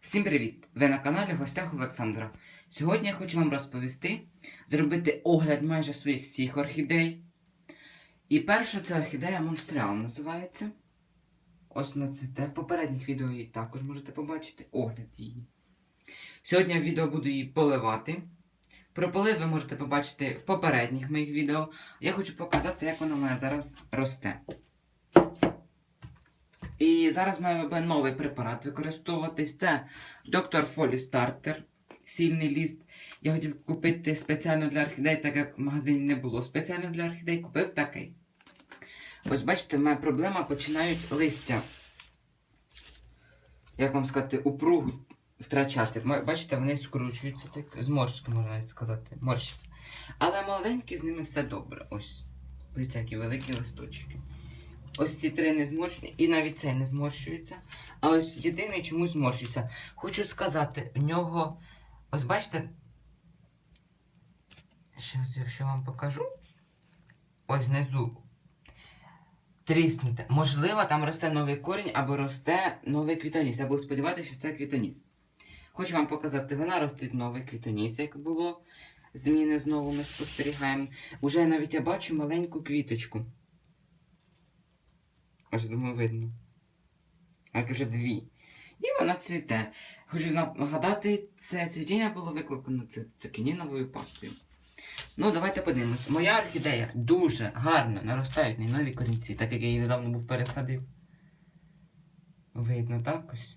Всім привіт! Ви на каналі в гостях Олександра. Сьогодні я хочу вам розповісти, зробити огляд майже своїх всіх орхідей. І перша це орхідея Монстріал називається. Ось на цвіте. В попередніх відео її також можете побачити огляд її. Сьогодні в відео буду її поливати. Про полив ви можете побачити в попередніх моїх відео. Я хочу показати, як вона мене зараз росте. І зараз маю би новий препарат використовуватись. Це Dr. Foley Starter, сильний ліст. Я хотів купити спеціально для орхідей, так як в магазині не було спеціально для орхідей, купив такий. Ось бачите, в мене проблема починають листя. Як вам сказати, упругу втрачати. Бачите, вони скручуються, так, зморшки, можна навіть сказати, морщаться. Але маленькі з ними все добре. Ось. Ось які великі листочки. Ось ці три не зморщені, і навіть цей не зморщується. А ось єдиний чомусь зморщується. Хочу сказати, в нього. Ось бачите. Щас, якщо вам покажу. Ось внизу. Тріснуте. Можливо, там росте новий корінь або росте новий квітоніс. Буду сподіватися, що це квітоніс. Хочу вам показати, вона ростить новий квітоніс, як було. Зміни знову ми спостерігаємо. Уже навіть я бачу маленьку квіточку. Ось думаю, видно. Як уже дві. І вона цвіте. Хочу нагадати, це цвітіння було викликано цитокініновою пастою. Ну, давайте подивимось. Моя орхідея дуже гарно наростають на нові корінці, так як я її недавно був пересадив. Видно, так ось.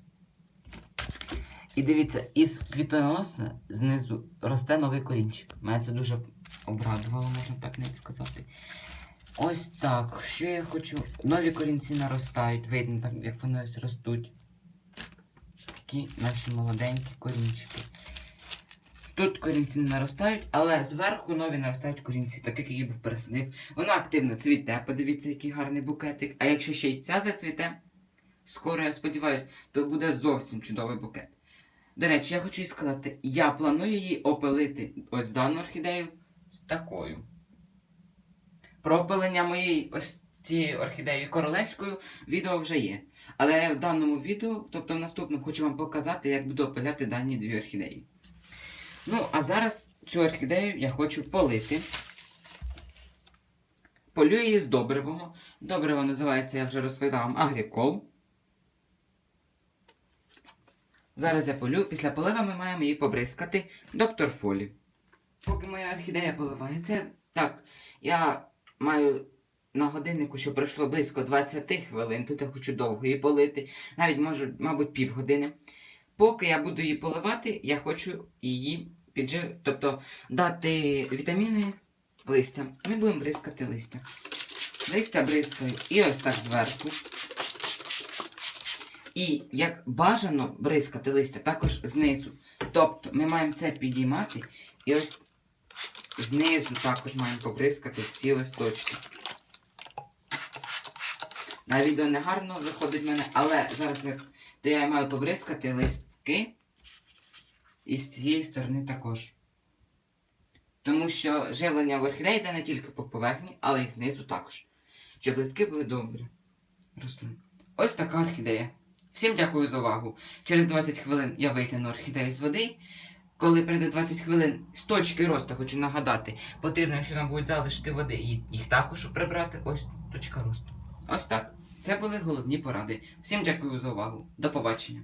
І дивіться, із квітоноса знизу росте новий корінчик. Мене це дуже обрадувало, можна так навіть сказати. Ось так. Що я хочу? Нові корінці наростають, видно, так, як вони ось ростуть. Такі наші молоденькі корінчики. Тут корінці не наростають, але зверху нові наростають корінці, так як її був пересадив. Вона активно цвіте, подивіться, який гарний букетик. А якщо ще й ця зацвіте, скоро, я сподіваюся, то буде зовсім чудовий букет. До речі, я хочу сказати, я планую її опилити ось дану орхідею з такою. Про опилення моєї ось цією орхідеєю королевською відео вже є. Але в даному відео, тобто в наступному, хочу вам показати, як буду опиляти дані дві орхідеї. Ну, а зараз цю орхідею я хочу полити. Полю її з добривого. Добриво називається, я вже розповідав вам, агрікол. Зараз я полю. Після полива ми маємо її побризкати доктор Фолі. Поки моя орхідея поливається, так, я маю на годиннику, що пройшло близько 20 хвилин. Тут я хочу довго її полити, навіть може, мабуть, півгодини. Поки я буду її поливати, я хочу її піджив, тобто дати вітаміни листям. Ми будемо бризкати листя. Листя бризкаю і ось так зверху. І як бажано бризкати листя, також знизу. Тобто ми маємо це підіймати і ось знизу також маємо побризкати всі листочки. На відео не гарно виходить в мене, але зараз то я маю побризкати листки і з цієї сторони також. Тому що живлення орхідеї йде не тільки по поверхні, але й знизу також. Щоб листки були добрі. Росли. Ось така орхідея. Всім дякую за увагу. Через 20 хвилин я витягну орхідею з води. Коли прийде 20 хвилин з точки росту, хочу нагадати, потрібно, якщо нам будуть залишки води, і їх також прибрати. Ось точка росту. Ось так. Це були головні поради. Всім дякую за увагу. До побачення.